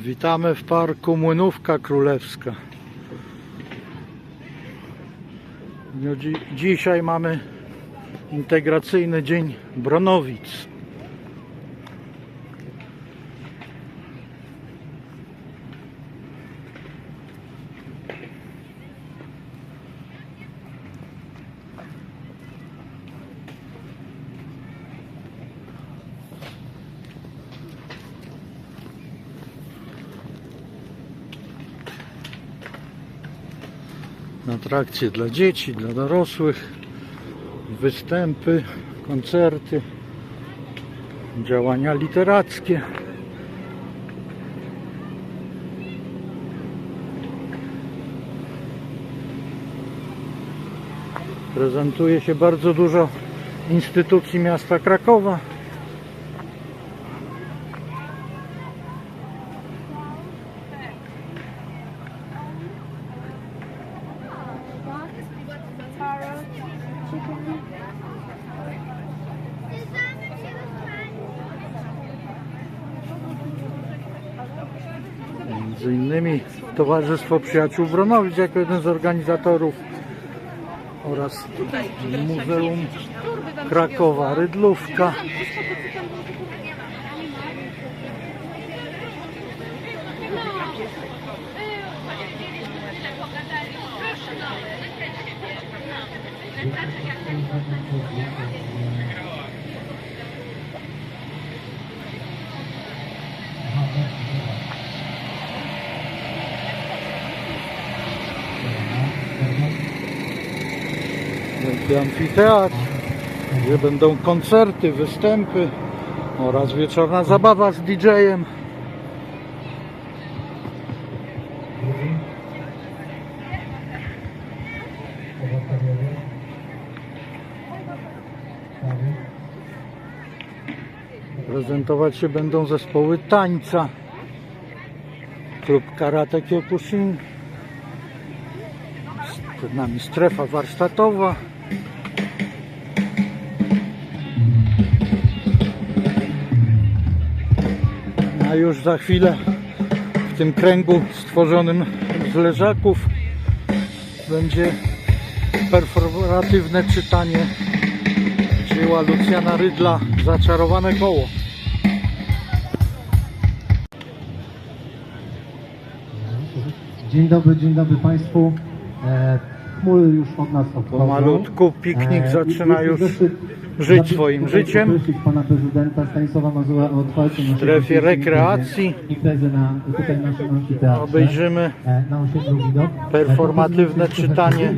Witamy w parku Młynówka Królewska. Dzi- Dzisiaj mamy integracyjny dzień Bronowic. Atrakcje dla dzieci, dla dorosłych, występy, koncerty, działania literackie. Prezentuje się bardzo dużo instytucji miasta Krakowa. Towarzystwo Przyjaciół Bronowic jako jeden z organizatorów oraz Muzeum Krakowa Rydlówka. Wielki amfiteatr, gdzie będą koncerty, występy oraz wieczorna zabawa z DJ-em. Prezentować się będą zespoły tańca, klub karate Kyokushin, przed nami strefa warsztatowa. A już za chwilę w tym kręgu stworzonym z leżaków będzie performatywne czytanie dzieła Lucjana Rydla Zaczarowane koło. Dzień dobry, dzień dobry Państwu. Chmury już od nas odchodzą. Pomalutku piknik E, zaczyna już żyć swoim życiem. Pana Prezydenta Stanisława Mazura o otwarcie naszej strefie rekreacji. Imprezy na, tutaj w naszym amfiteatrze. Obejrzymy E. Performatywne czytanie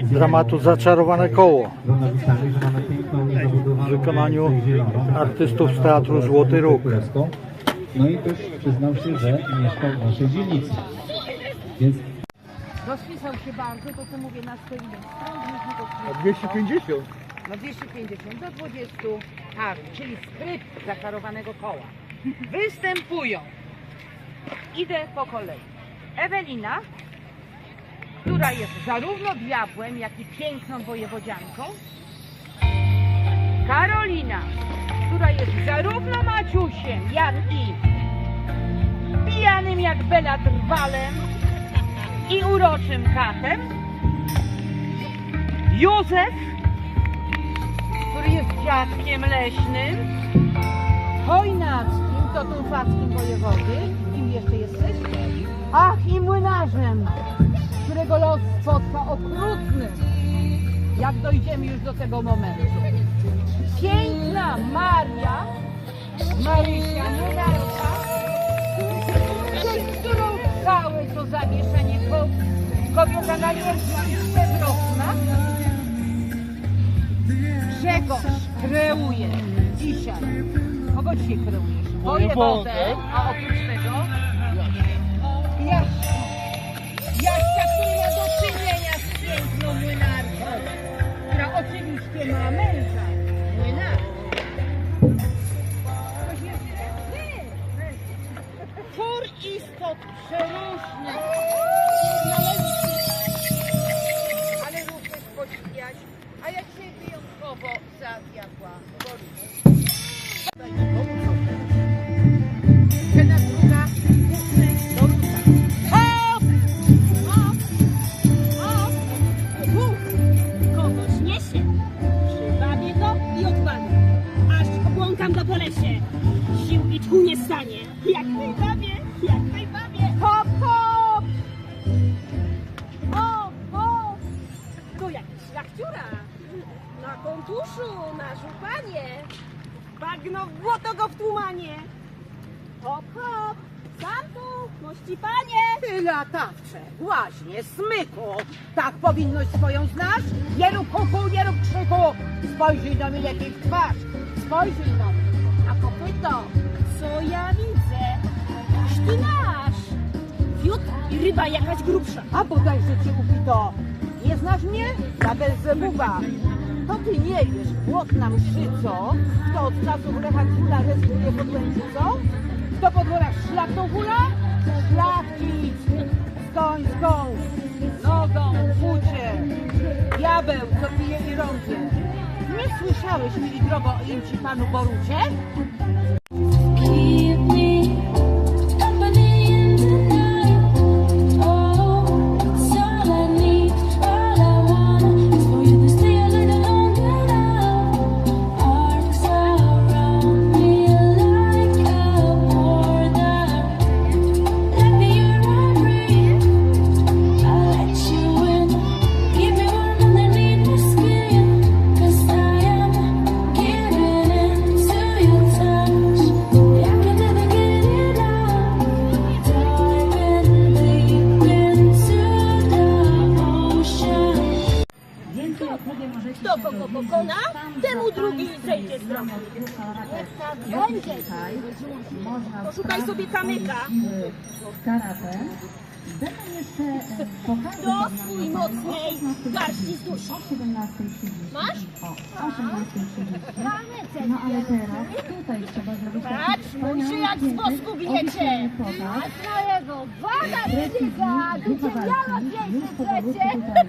e, dramatu Zaczarowane koło w wykonaniu artystów z Teatru Złoty Róg. No i też przyznał się, że mieszkał w naszej dzielnicy. Więc Rozpisał się bardzo, to co mówię na swoim A 250? na 250 do 20 par, czyli skrypt zaczarowanego koła. Występują. Idę po kolei. Ewelina, która jest zarówno diabłem, jak i piękną wojewodzianką. Karolina, która jest zarówno Maciusiem, jak i pijanym jak Bela drwalem i uroczym katem. Józef, który jest dziadkiem leśnym, Chojnackim, to tumfackim wojewody, kim jeszcze jesteś? Ach, i młynarzem, którego los spotka okrutny, jak dojdziemy już do tego momentu. Piękna Maria, Marysia Młynarka, całe to zamieszanie ko- kobieta i przewrotna. Grzegorz kreuje dzisiaj. Kogo dzisiaj kreujesz? Wojewodę, a oprócz tego Jaśka. Jaśka, który ma do czynienia z piękną młynarką, która oczywiście ma męża. Söyle ismini. Panie. Ty latawcze, łaźnie, smyku. Tak powinność swoją znasz? Nie rób huku, nie rób krzyku. Spojrzyj do mnie lepiej w twarz. Spojrzyj do mnie. A kopyto. Co ja widzę? Toż ty nasz. Fiut i ryba jakaś grubsza. A bodajże cię upito. Nie znasz mnie? Ja Belzebuba. To ty nie wiesz, błotna mszyco, kto od czasów Lecha Króla rezyduje pod Łęczycą? Kto po dworach szlachtą hula? Szlachcic! Skoń, skoń! Nogą, fucie! Diabeł, co pije i rądzie! Nie słyszałeś, mili drogo, o im ci panu Borucie? Swój mocniej garści o 17.30. Masz? O 18.30. No ale teraz tutaj trzeba zrobić Patrz, mój się jak z wosku bijecie. waga Treningi, grupa walki, już powolutku tutaj.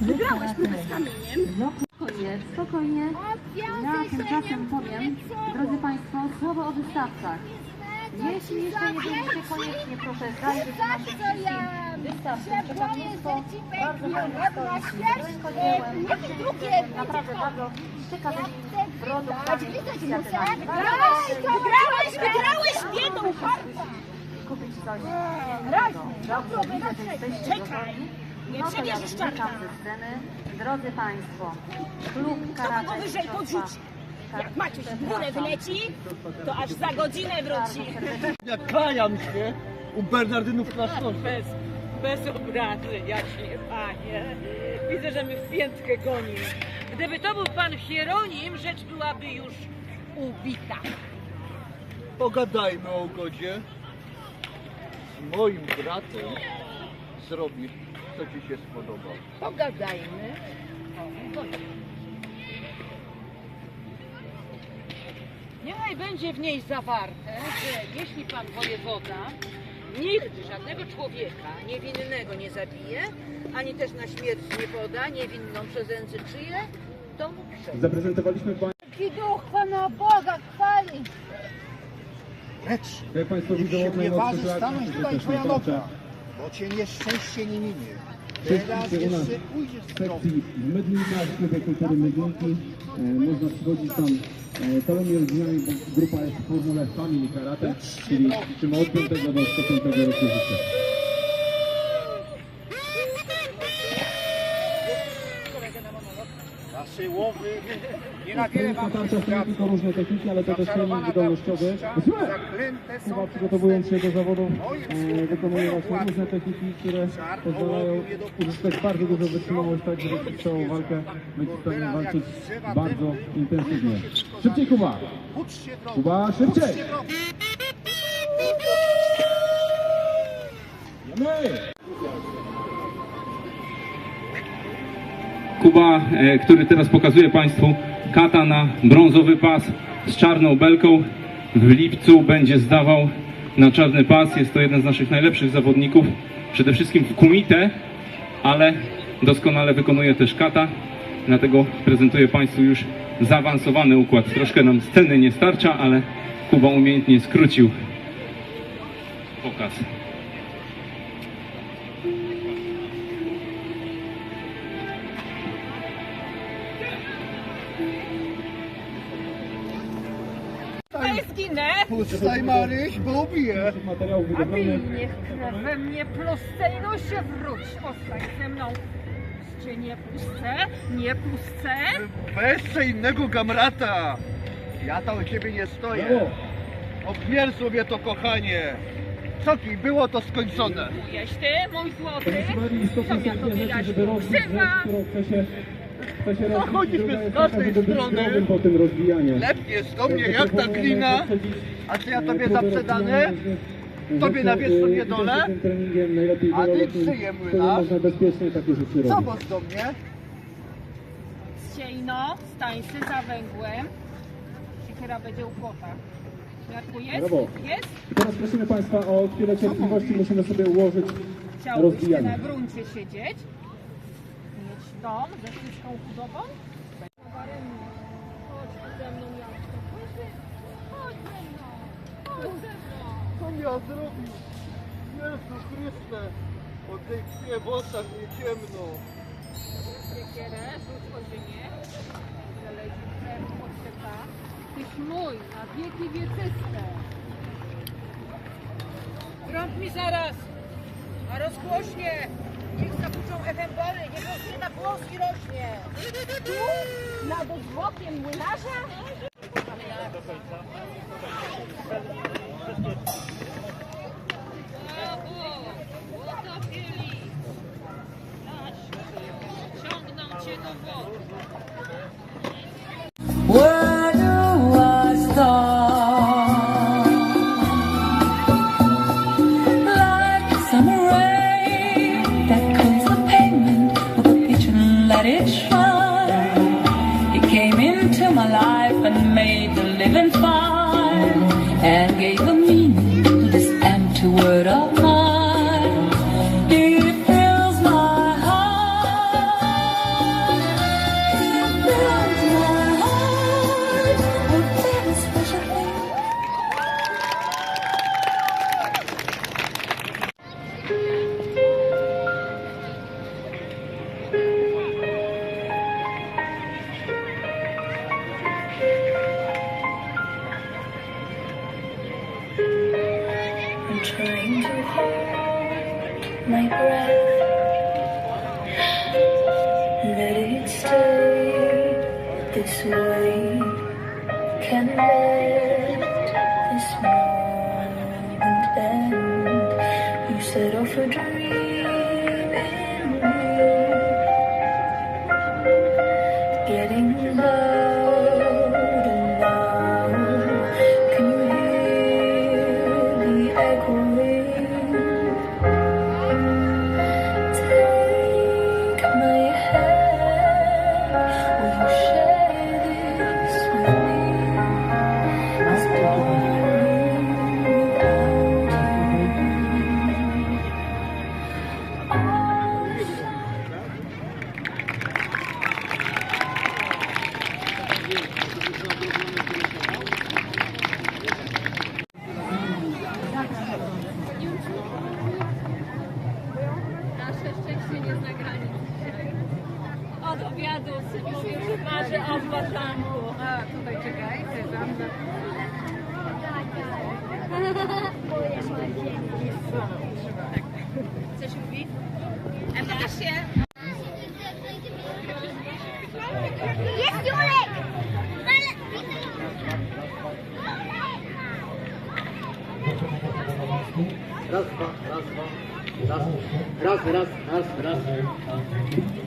Wygrałeś próbę z kamieniem. Spokojnie, spokojnie. Ja tymczasem powiem, drodzy Państwo, słowo o wystawcach. Jeśli jeszcze nie będziecie koniecznie, proszę zajrzeć na nasze wszystkie wystawki. Przewodnictwo bardzo fajne z rękodziełem, drugie, naprawdę bardzo inicjatywami. Wygrałeś, wygrałeś, biedą. Kupić coś Raz, innego. Dobrze, widzę, że jesteście Czekaj, gotowi. nie No to ja czarka. ze sceny. Drodzy Państwo, klub To karate Jak Maciuś w górę wyleci, to aż za godzinę wróci. Ja kłaniam się u Bernardynów Klasztorze. Bez, bez obrazy, jaśnie panie. Widzę, że my w piętkę gonimy. Gdyby to był pan Hieronim, rzecz byłaby już ubita. Pogadajmy o ugodzie. Z moim bratem zrobisz, co ci się spodoba. Pogadajmy o. Niechaj będzie w niej zawarte, że jeśli pan wojewoda nigdy żadnego człowieka niewinnego nie zabije, ani też na śmierć nie poda, niewinną przez ręce czyje, to mu prze. Zaprezentowaliśmy Państwu, Duch Pana Boga chwali. jak Państwo widzą, się od nie waży lat stanąć tutaj też twoja naprawdę noga, bo cię nieszczęście nie minie. Teraz się u nas jeszcze pójdziesz w w drogę. sekcji w Mydlinkach, w klubie kultury. E, można przychodzić tam e, całymi rodzinami, bo grupa jest w formule Family Karate, czyli trzyma od 5 do 105 roku życia. Nasze łowy nie tylko różne techniki, ale to też trening są Chyba przygotowując się do zawodów e, wykonuje właśnie różne techniki, które pozwalają uzyskać bardzo dużo wytrzymałość, tak żeby przez całą walkę. być w stanie walczyć bardzo intensywnie. Szybciej Kuba! Kuba, szybciej! Kuba, e, który teraz pokazuje Państwu kata na brązowy pas z czarną belką. W lipcu będzie zdawał na czarny pas. Jest to jeden z naszych najlepszych zawodników. Przede wszystkim w kumite, ale doskonale wykonuje też kata. Dlatego prezentuję Państwu już zaawansowany układ. Troszkę nam sceny nie starcza, ale Kuba umiejętnie skrócił pokaz. Jest zginę. Puszczaj Maryś, bo ubiję. A ty budowlanych. niech krew we mnie plusce i no się wróć. Postań ze mną. Cię nie puszczę, nie puszczę. Weź innego gamrata. Ja tam u ciebie nie stoję. Obmier sobie to kochanie. Co ci, było to skończone. Czujesz ty, mój złoty? Co ja to dwie rzeczy, widać? żeby rozbić rzecz, Krzywa! Którą chce się, chce się rozbić. chodzisz Druga z każdej strony. zdrowym po tym rozbijaniu. Lepniesz do mnie jak ta glina. A co ja tobie różnych Tobie na wierzchu nie dole? A ty przyje wtedy młynarz? można bezpiecznie takie rzeczy Co robić. masz do mnie? Ciejno, stańcy za węgłem. Siekiera będzie u płota. Jarku jest? Brawo. Jest? I teraz prosimy Państwa o chwilę cierpliwości, musimy sobie ułożyć Chciałbyś rozbijanie. na gruncie siedzieć? Dom ze wszystką chudobą? Chodź tu ze mną, Janko. Chodź ze mną. Chodź ze mną. Co miał zrobić? Jezu Chryste, od tej krwi w oczach nie ciemno. Siekierę, rzuć o ziemię. Zaleci krew podczeka. Tyś mój, na wieki wieczyste. Trąb mi zaraz! A rozgłośnie! Niech zapuczą efembory, niech na głos i rośnie! Tu? Nad zwłokiem młynarza? Where Jest Julek! Raz, dwa, raz, dwa, raz, raz, raz, raz, raz. Jestem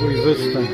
o Uzbekistan.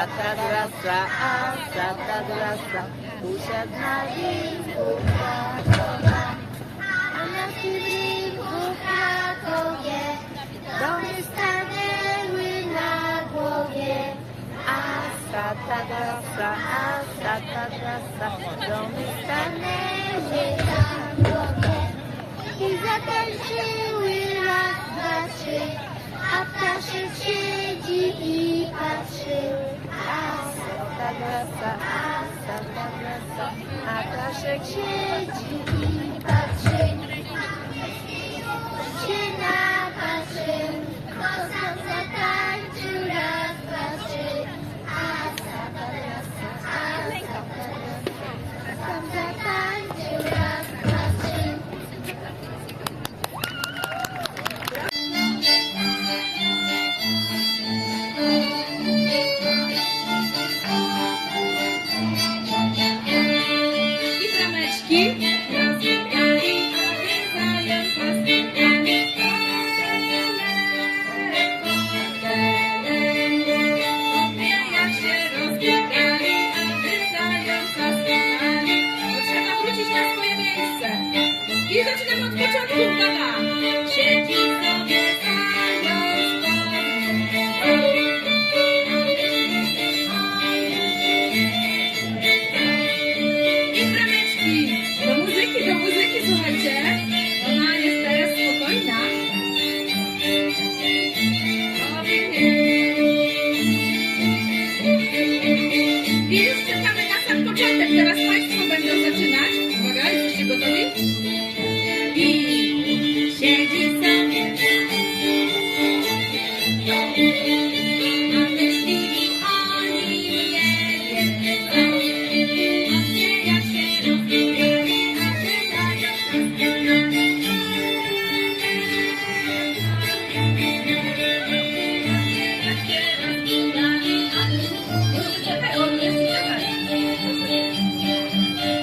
Satra drasa, a satra drasa, usiadła w rynku Krakowa. A na tym rynku w Krakowie domy stanęły na głowie. A satra drasa, a satra drasa, domy stanęły na głowie. I zatańczyły raz, dwa, trzy, a ptaszek siedzi i patrzy. Agatha, Agatha, A ptaszek siedzi i patrzy, się napatrzy.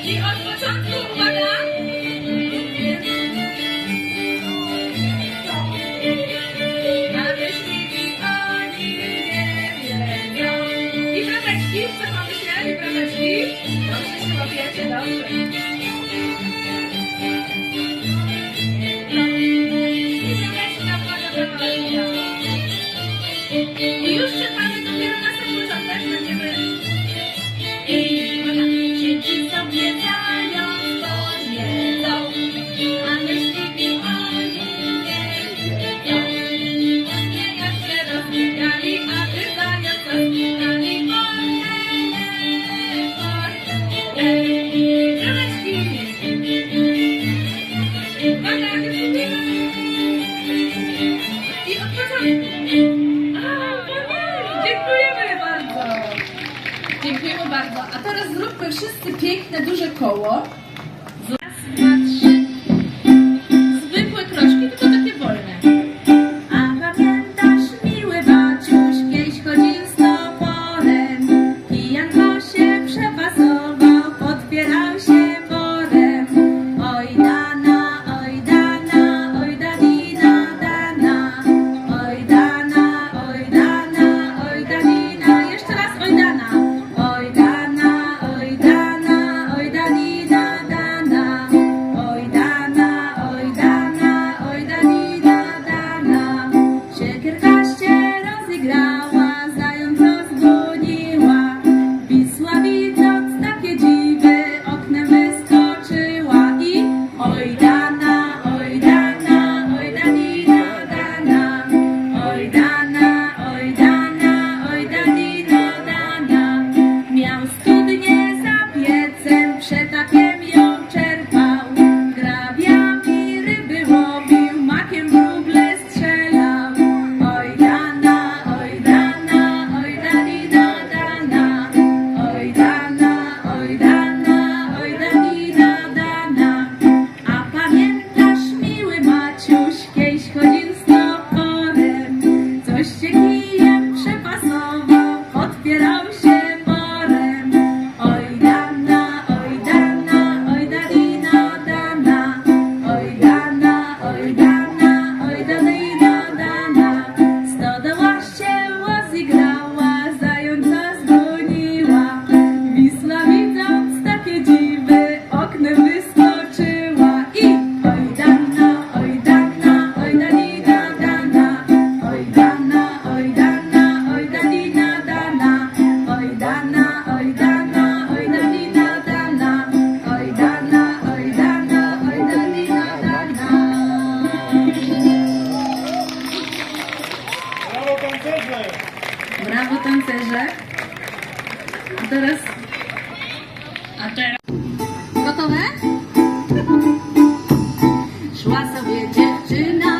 一二三 wszyscy piękne, duże koło. Brawo tancerze. A teraz... A teraz... Gotowe? Szła sobie dziewczyna